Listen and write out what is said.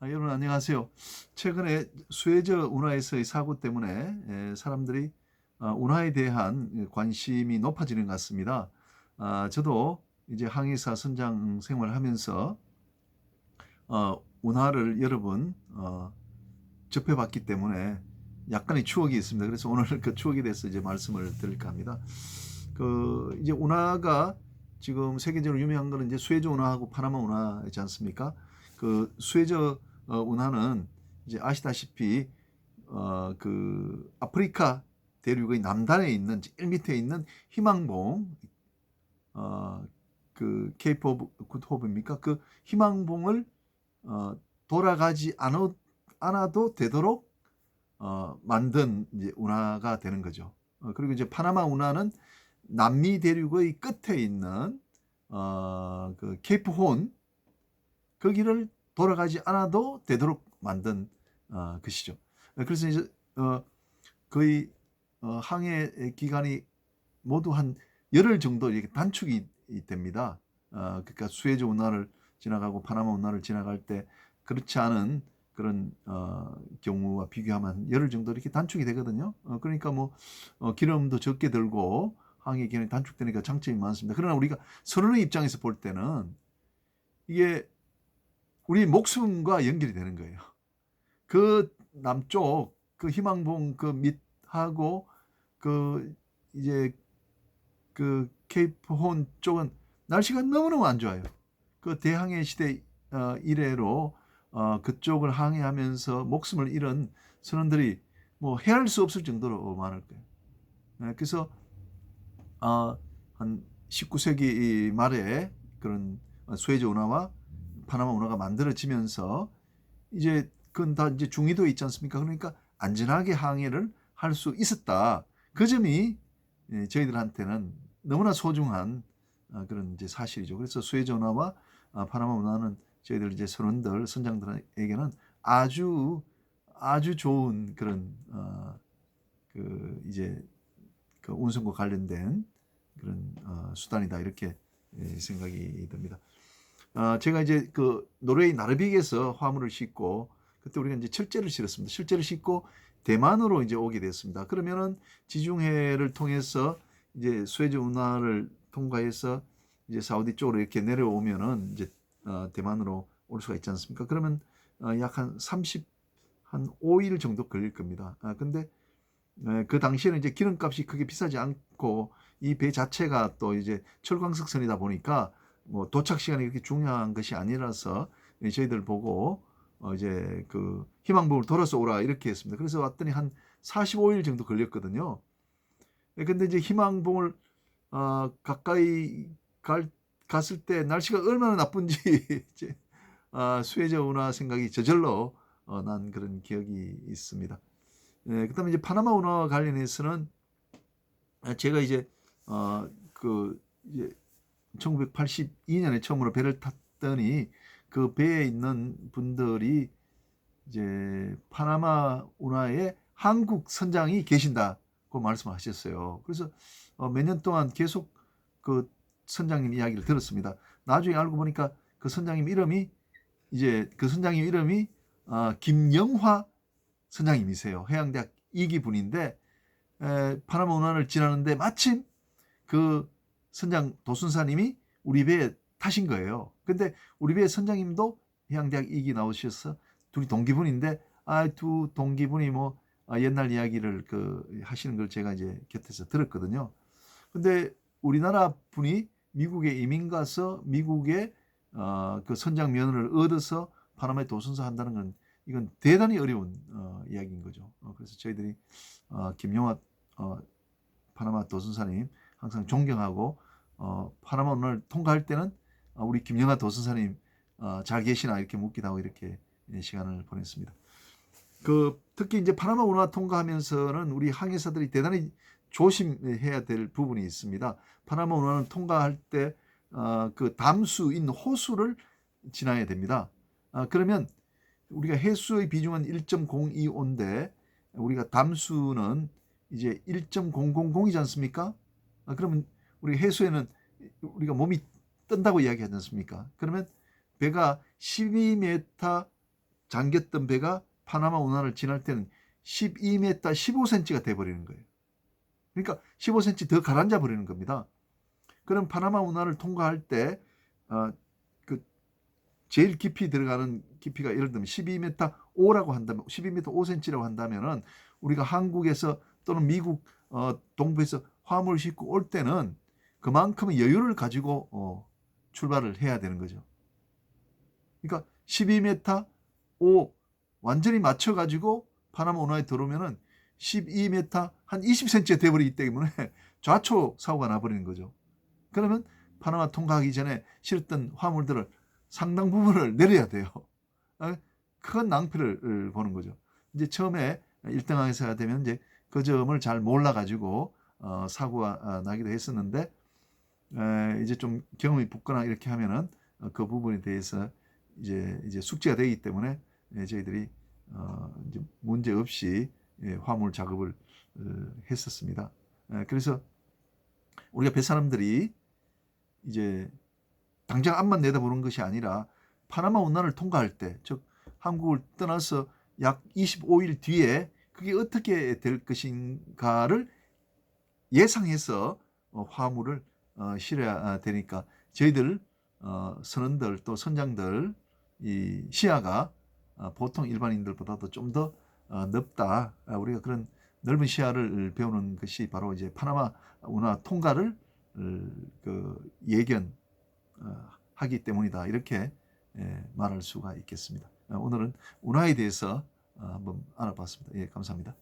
아, 여러분 안녕하세요. 최근에 수혜저 운하에서의 사고 때문에 에, 사람들이 아, 운하에 대한 관심이 높아지는 것 같습니다. 아, 저도 이제 항해사 선장 생활 하면서 어, 운하를 여러 번 어, 접해봤기 때문에 약간의 추억이 있습니다. 그래서 오늘 그 추억에 대해서 이제 말씀을 드릴까 합니다. 그 이제 운하가 지금 세계적으로 유명한 거는 이제 수에즈 운하하고 파나마 운하이지 않습니까? 그 수에즈 어, 운하는 이제 아시다시피 어, 그 아프리카 대륙의 남단에 있는 제일 밑에 있는 희망봉 어, 그 케이프 굿호브입니까? 그 희망봉을 어, 돌아가지 않아, 않아도 되도록 어, 만든 이제 운하가 되는 거죠. 어, 그리고 이제 파나마 운하는 남미 대륙의 끝에 있는 어, 그 케이프 혼 거기를 돌아가지 않아도 되도록 만든 어, 것이죠. 그래서 이제 어, 거의 어, 항해 기간이 모두 한 열흘 정도 이렇게 단축이 됩니다. 어, 그러니까 수에즈 운하를 지나가고 파나마 운하를 지나갈 때 그렇지 않은 그런 어, 경우와 비교하면 한 열흘 정도 이렇게 단축이 되거든요. 어, 그러니까 뭐 어, 기름도 적게 들고 항해 기간이 단축되니까 장점이 많습니다. 그러나 우리가 선원의 입장에서 볼 때는 이게 우리 목숨과 연결이 되는 거예요. 그 남쪽 그 희망봉 그 밑하고 그 이제 그 케이프 혼 쪽은 날씨가 너무너무 안 좋아요. 그 대항해 시대 어, 이래로 어, 그쪽을 항해하면서 목숨을 잃은 선원들이 뭐 헤아릴 수 없을 정도로 많을 거예요. 네, 그래서 어, 한 19세기 말에 그런 수에즈 운하와 파나마 운하가 만들어지면서 이제 그건 다 이제 중위도에 있지 않습니까? 그러니까 안전하게 항해를 할 수 있었다. 그 점이 예, 저희들한테는 너무나 소중한 아, 그런 이제 사실이죠. 그래서 수에즈 운하와 아, 파나마 운하는 저희들 이제 선원들 선장들에게는 아주 아주 좋은 그런 어, 그 이제 그 운송과 관련된 그런 어, 수단이다 이렇게 예, 생각이 듭니다. 어, 제가 이제 그 노르웨이 나르빅에서 화물을 싣고 그때 우리가 이제 철제를 실었습니다. 철제를 싣고 대만으로 이제 오게 됐습니다. 그러면은 지중해를 통해서 이제 수에즈 운하를 통과해서 이제 사우디 쪽으로 이렇게 내려오면은 이제 어, 대만으로 올 수가 있지 않습니까? 그러면 어, 약한 30, 한 5일 정도 걸릴 겁니다. 아, 근데 에, 그 당시에는 이제 기름값이 크게 비싸지 않고 이 배 자체가 또 이제 철광석선이다 보니까 뭐 도착 시간이 그렇게 중요한 것이 아니라서 예, 저희들 보고 어 이제 그 희망봉을 돌아서 오라 이렇게 했습니다. 그래서 왔더니 한 45일 정도 걸렸거든요. 예, 근데 이제 희망봉을 어 가까이 갈 갔을 때 날씨가 얼마나 나쁜지 이제 아, 수혜자 운하 생각이 저절로 어, 난 그런 기억이 있습니다. 예, 그다음에 이제 파나마 운하와 관련해서는 제가 이제 어, 그 이제 1982년에 처음으로 배를 탔더니 그 배에 있는 분들이 이제 파나마 운하에 한국 선장이 계신다고 말씀하셨어요. 그래서 어, 몇년 동안 계속 그 선장님 이야기를 들었습니다. 나중에 알고 보니까 그 선장님 이름이 이제 그 선장님 이름이 어, 김영화 선장님이세요. 해양대학 2기 분인데 에, 파나마 운하를 지나는데 마침 그 선장 도순사님이 우리 배에 타신 거예요. 근데 우리 배 선장님도 해양대학 2기 나오셔서 둘이 동기분인데 아 두 동기분이 뭐 아, 옛날 이야기를 그 하시는 걸 제가 이제 곁에서 들었거든요. 근데 우리나라 분이 미국에 이민 가서 미국의 어, 그 선장 면허를 얻어서 파나마에 도선사 한다는 건 이건 대단히 어려운 어, 이야기인 거죠. 어, 그래서 저희들이 어, 김용화 어, 파나마 도선사님 항상 존경하고 어, 오늘 통과할 때는 어, 우리 김영하 도선사님 어, 잘 계시나 이렇게 묻기도 하고 이렇게 예, 시간을 보냈습니다. 그 특히 이제 파나마 운하 통과하면서는 우리 항해사들이 대단히 조심해야 될 부분이 있습니다. 파나마 운하는 통과할 때 어, 그 담수인 호수를 지나야 됩니다. 아, 그러면 우리가 해수의 비중은 1.02인데 우리가 담수는 이제 1.000이지 않습니까? 아, 그러면 우리 해수에는 우리가 몸이 뜬다고 이야기하지 않습니까? 그러면 배가 12m 잠겼던 배가 파나마 운하를 지날 때는 12m 15cm가 돼 버리는 거예요. 그러니까 15cm 더 가라앉아 버리는 겁니다. 그럼 파나마 운하를 통과할 때 어, 그 제일 깊이 들어가는 깊이가 예를 들면 12m 5라고 한다면 12m 5cm라고 한다면은 우리가 한국에서 또는 미국 어, 동부에서 화물을 싣고 올 때는 그만큼의 여유를 가지고 어, 출발을 해야 되는 거죠. 그러니까 12m 5 완전히 맞춰 가지고 파나마 운하에 들어오면은 12m 한 20cm가 돼버리기 때문에 좌초 사고가 나버리는 거죠. 그러면 파나마 통과하기 전에 실었던 화물들을 상당 부분을 내려야 돼요. 어, 큰 낭패를 보는 거죠. 이제 처음에 1등항에서 해야 되면 이제 그 점을 잘 몰라가지고 어, 사고가 아, 나기도 했었는데 에, 이제 좀 경험이 붙거나 이렇게 하면은 어, 그 부분에 대해서 이제 이제 숙제가 되기 때문에 예, 저희들이 어, 이제 문제 없이 예, 화물 작업을 어, 했었습니다. 에, 그래서 우리가 배 사람들이 이제 당장 앞만 내다보는 것이 아니라 파나마 운하를 통과할 때, 즉 한국을 떠나서 약 25일 뒤에 그게 어떻게 될 것인가를 예상해서 어, 화물을 어, 실어야 되니까 저희들 어, 선원들 또 선장들 이 시야가 어, 보통 일반인들보다도 좀더 어, 넓다. 아, 우리가 그런 넓은 시야를 배우는 것이 바로 이제 파나마 운하 통과를 어, 그 예견 어, 하기 때문이다. 이렇게 예, 말할 수가 있겠습니다. 어, 오늘은 운하에 대해서 어, 한번 알아봤습니다. 예, 감사합니다.